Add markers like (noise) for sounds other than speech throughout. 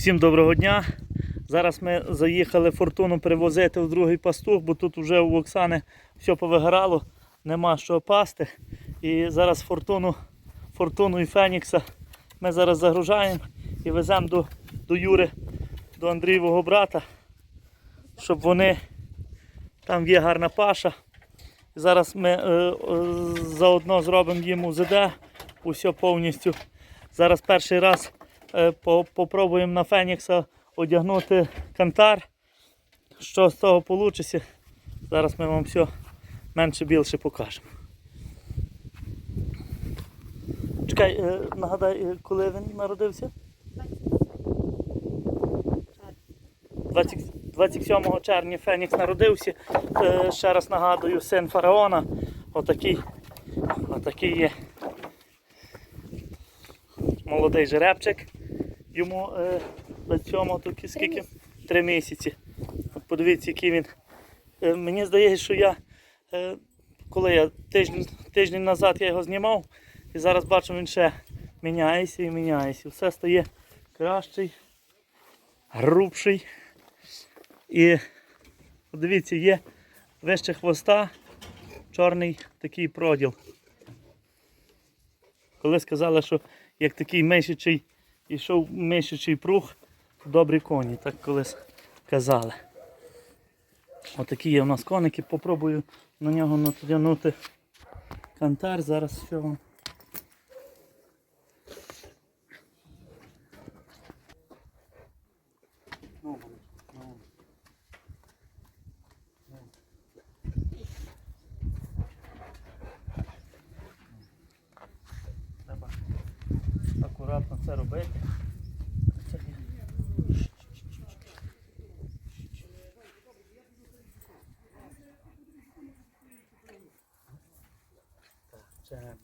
Всім доброго дня. Зараз ми заїхали фортуну перевозити в другий пастух, бо тут вже у Оксани все повигорало, нема що пасти. І зараз фортуну, фортуну і Фенікса ми зараз загружаємо і веземо до, до Юри, до Андрієвого брата, щоб вони там є гарна паша. Зараз ми е, е, заодно зробимо їм УЗД, усе повністю. Зараз перший раз попробуємо на Фенікса одягнути кантар. Що з того вийде, зараз ми вам все менше більше покажемо. Чекай, е, нагадай, е, коли він народився? 27 червня Фенікс народився. Е, Ще раз нагадую, син фараона. Отакий, отакий є молодий жеребчик. Йому е, 27 тільки скільки? Три місяці. Подивіться, який він. Е, Мені здається, що я, е, коли я тиждень, тиждень назад я його знімав, і зараз бачу, він ще міняється і міняється. Все стає кращий, грубший. І подивіться, є вище хвоста, чорний такий проділ. Коли сказали, що як такий мишачий, йшов мишачий прух, добрі коні, так колись казали. Отакі є у нас коники, попробую на нього натягнути кантар, зараз все вам. Робити. Так.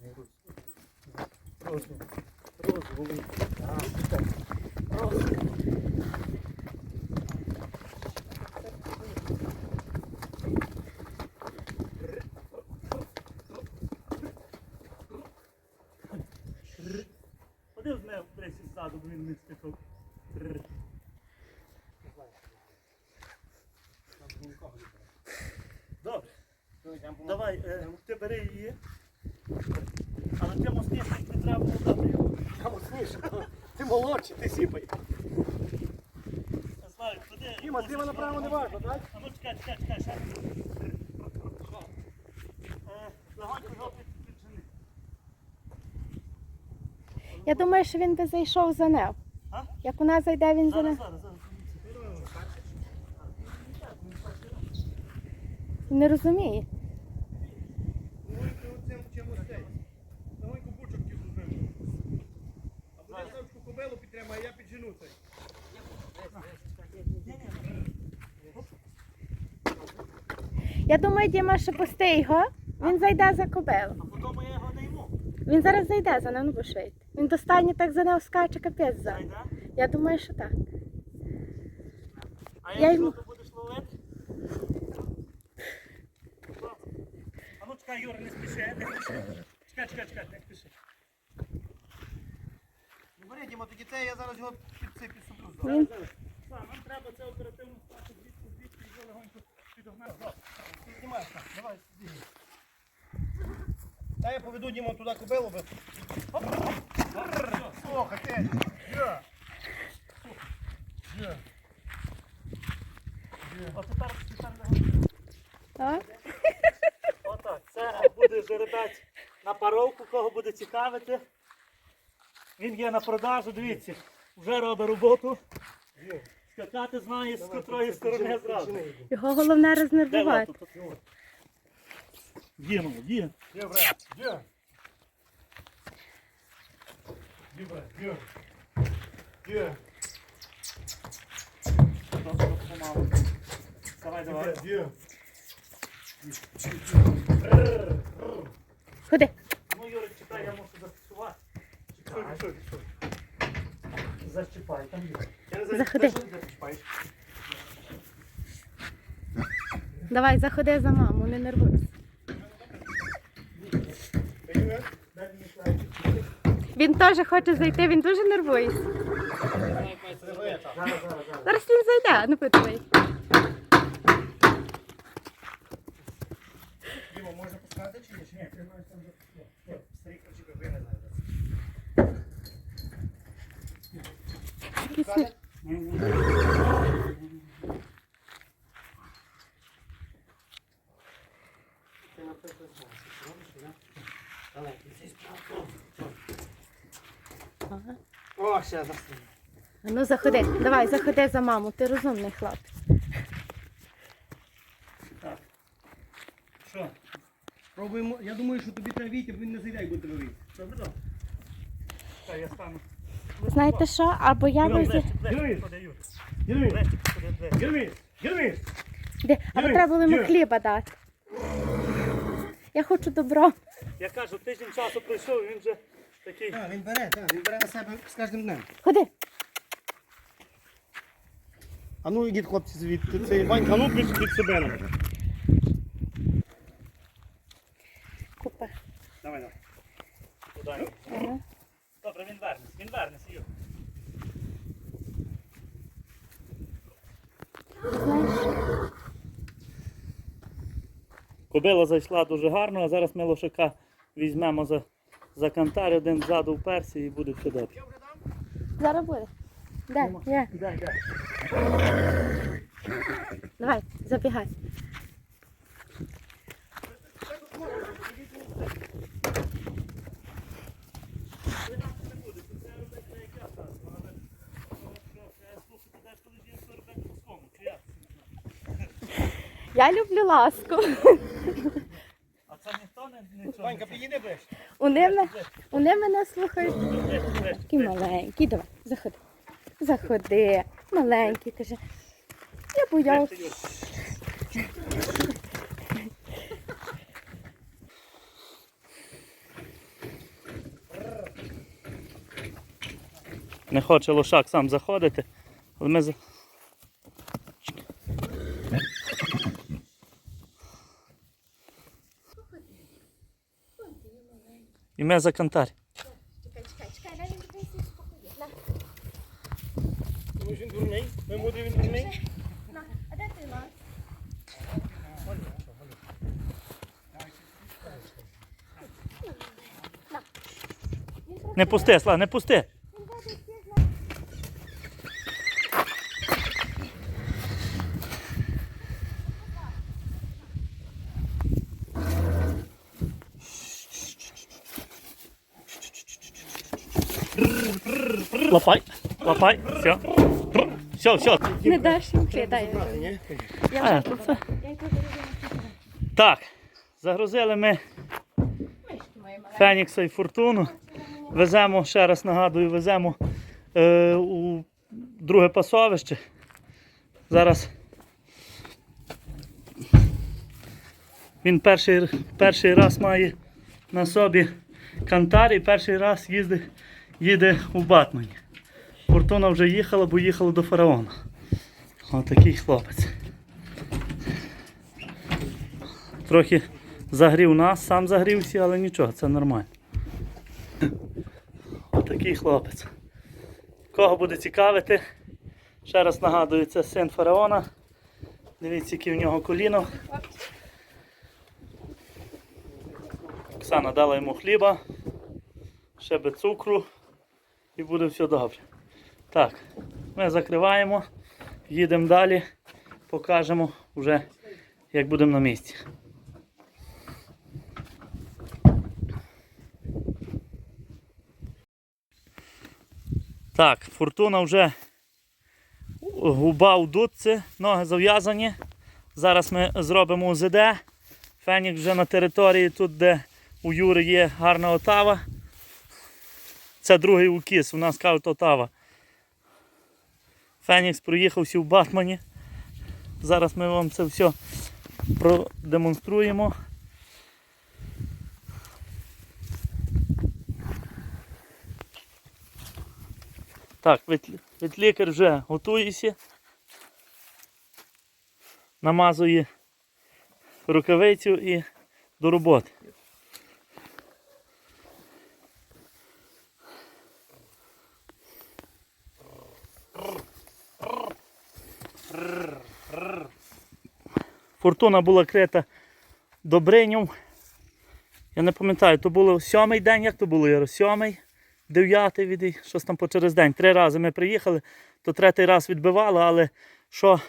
Розум. Розум. Розум. Ходи з мене десь ззаду, бо він не стикав. Добре. Давай, е, ти бери її. Але ти мостишник не треба було дати його. Я мощніше, ти молодший, ти сіпай. Ходи. Діма, зліва направо не важно, так? А ну чекай, чекай, чекай, ще. Е, Легонько його під- Я думаю, що він би зайшов за нею. А? Як вона зайде, він за Зараз, нею. зараз, зараз. Не розуміє. Легонько оцим чимось цей. Легонько бучок ті зробив. А буде савчку підтримає, я піджену цей. Я думаю, Діма, що пусти його, він зайде за кобилу. А потім я його не. Він зараз зайде за нею, ну бо швидко. Він достатньо так за нею скаче, капець за. Зайде. Я думаю, що так. А Я якщо йому- ти будеш ловити? А ну чекай, Юра, не спіши. Чекай, чекай, чекай, не спіши. Діма, тоді це я зараз його під цей підсуплю. Слав, нам треба це оперативно стати звідси і його легонько підогнати. Знімай, так, давай, сиди. Та я поведу Діму туди кобилу, би. Слухай, ти. Є. Є. От тепер, тепер легонько. так? Отак, це буде жеребець на паровку, кого буде цікавити. Він є на продажу, дивіться, вже робить роботу. Скакати знає з котрої сторони зразу. Його головне рознервувати. лапу? Є, є. Є, брат, є. Є, брат, є. Є. Давай, давай. Ходи. Ну, Юрик, чекай, я мушу зафіксувати. Чекай, чекай, чекай. Зачіпай, там Заходи. Давай, заходи за маму, не нервуйся. Він теж хоче зайти, він дуже нервується. Зараз, він зайде, ну подивись. Наприклад. Ага. О, ще застріли. Ну заходи, давай, заходи за маму, ти розумний хлопець. Так. Що? Пробуємо. Я думаю, що тобі треба війти, бо він не зайде, як буде вийти. Добре, добре. Так, я стану. Знаєте що? Або я Юрій, Юрій. Гермін, ближче. Гермін, Гермін. Де? Або Юрій, треба було йому Юрій. хліба дати. Я хочу добро. Я кажу, тиждень часу пройшов, він вже такий. Так, він бере, так, він бере на себе з кожним днем. Ходи. А ну ідіть, хлопці, звідти. Це Ванька, а ну під, під себе нам. Купи. Давай, давай. Туди. Добре, він вернеться, він вернеться, Юр. Кобила зайшла дуже гарно, а зараз ми лошака візьмемо за, за кантар, один ззаду вперся і буде все добре. зараз буде. Де? Є. Дай, дай. Давай, забігай. Я люблю ласку. А це ніхто не нічого. Ванька, підійди ближче. Вони, вони мене слухають. Такий маленький. Давай, заходи. Заходи. Маленький, каже. Я боявся. Не хоче лошак сам заходити, але ми за... І ми за кантар. Чекай, чекай, чекай, дай він дивися спокійно. Думаєш, він дурний? Ми буде він дурний? На, а де ти нас? Не пусти, Слава, не пусти. Лапай, все. Все, все. Не даш хліб, дай. А, то це. Так, загрузили ми. Фенікса і Фортуну. Веземо, ще раз нагадую, веземо е, у друге пасовище. Зараз він перший, перший раз має на собі кантар і перший раз їздить, їде у Батмані. Фортуна вже їхала, бо їхала до фараона. Отакий хлопець. Трохи загрів нас, сам загрівся, але нічого, це нормально. Отакий хлопець. Кого буде цікавити, ще раз нагадую, це син фараона. Дивіться, яке в нього коліно. Оксана дала йому хліба, ще без цукру і буде все добре. Так, ми закриваємо, їдемо далі, покажемо вже, як будемо на місці. Так, фортуна вже губа у дудці, ноги зав'язані. Зараз ми зробимо УЗД. Фенік вже на території, тут, де у Юри є гарна отава. Це другий укіс, у нас кажуть отава. Фенікс проїхався в Батмані. Зараз ми вам це все продемонструємо. Так, ветлікар вже готується. Намазує рукавицю і до роботи. Фортуна була крита Добринів. Я не пам'ятаю, то було сьомий день, як то було, Яро? Сьомий, дев'ятий від щось там по через день. Три рази ми приїхали, то третій раз відбивали, але що,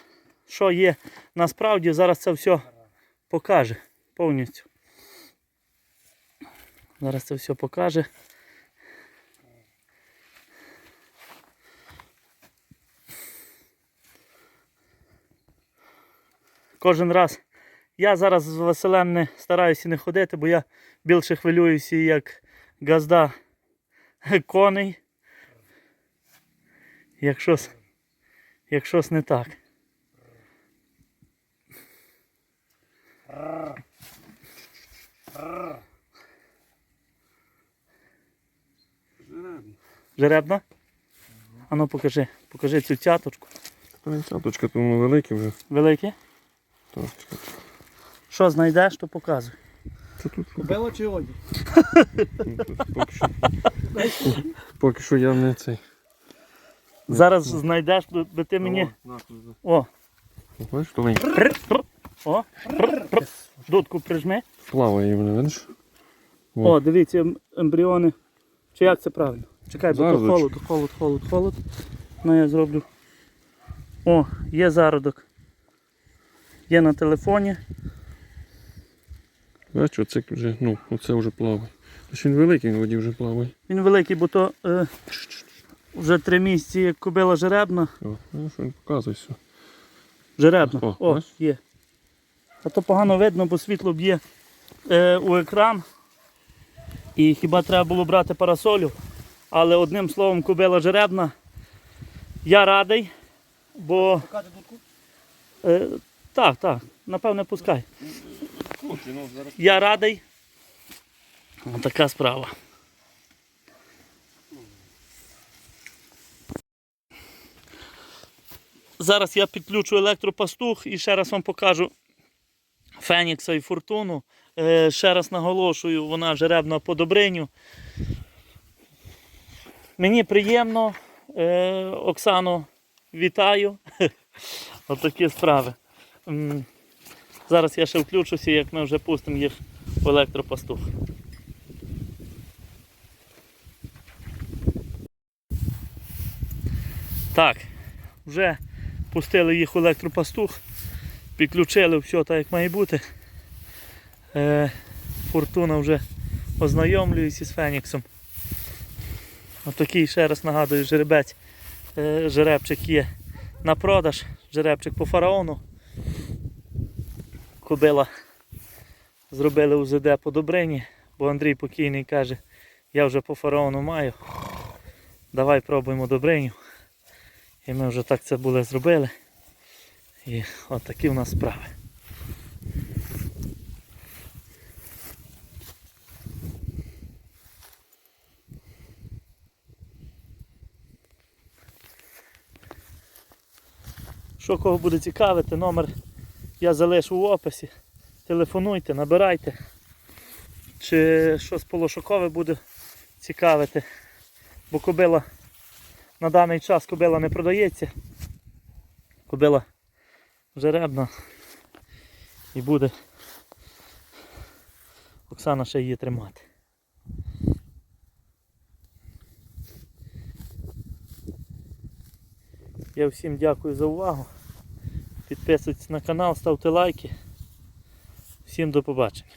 що є насправді, зараз це все покаже повністю. Зараз це все покаже. Кожен раз. Я зараз з Василем не стараюся не ходити, бо я більше хвилююся як газда коней. Як щось, як щось не так. Жеребна? А ну покажи, покажи цю цяточку. Цяточка тому великі вже. Велике? Що знайдеш, то показуй. Це тут Кобила чи оді? ну, поки що. Поки що я не цей. Зараз знайдеш, би ти мені. О, Бачиш, толенький. Пр-пр. О, дудку прижми. Плаває мене, видиш? О, дивіться, ем- ембріони. Чи як це правильно? Чекай, бо то холод, холод, холод, холод. Ну я зроблю. О, є зародок. Є на телефоні. Бачиш, оце вже, ну, оце вже плаває. Він великий в воді вже плаває. Він великий, бо то е, вже три місяці як кобила жеребна. О, ну, що він показує все. Жеребна. О, О, є. А то погано видно, бо світло б'є е, у екран. І хіба треба було брати парасолю. Але одним словом, кобила жеребна. Я радий, бо. Е, так, так, напевне, пускай. Я радий. Ось така справа. Зараз я підключу електропастух і ще раз вам покажу Фенікса і Фортуну. Е, ще раз наголошую, вона жеребна по добриню. Мені приємно, е, Оксано, вітаю. (laughs) Отакі справи. Зараз я ще включуся, як ми вже пустимо їх в електропастух. Так, вже пустили їх в електропастух, підключили все так, як має бути. Е, Фортуна вже ознайомлюється з Феніксом. Отакий, ще раз нагадую, жеребець, е, жеребчик є на продаж, жеребчик по фараону. Кобила зробили УЗД по Добрині, бо Андрій покійний каже, я вже по фараону маю. Давай пробуємо Добриню. І ми вже так це були зробили. І от такі в нас справи. Що кого буде цікавити, номер я залишу в описі. Телефонуйте, набирайте. Чи щось полошокове буде цікавити. Бо кобила на даний час кобила не продається. Кобила жеребна і буде Оксана ще її тримати. Я всім дякую за увагу. Підписуйтесь на канал, ставте лайки. Всім до побачення.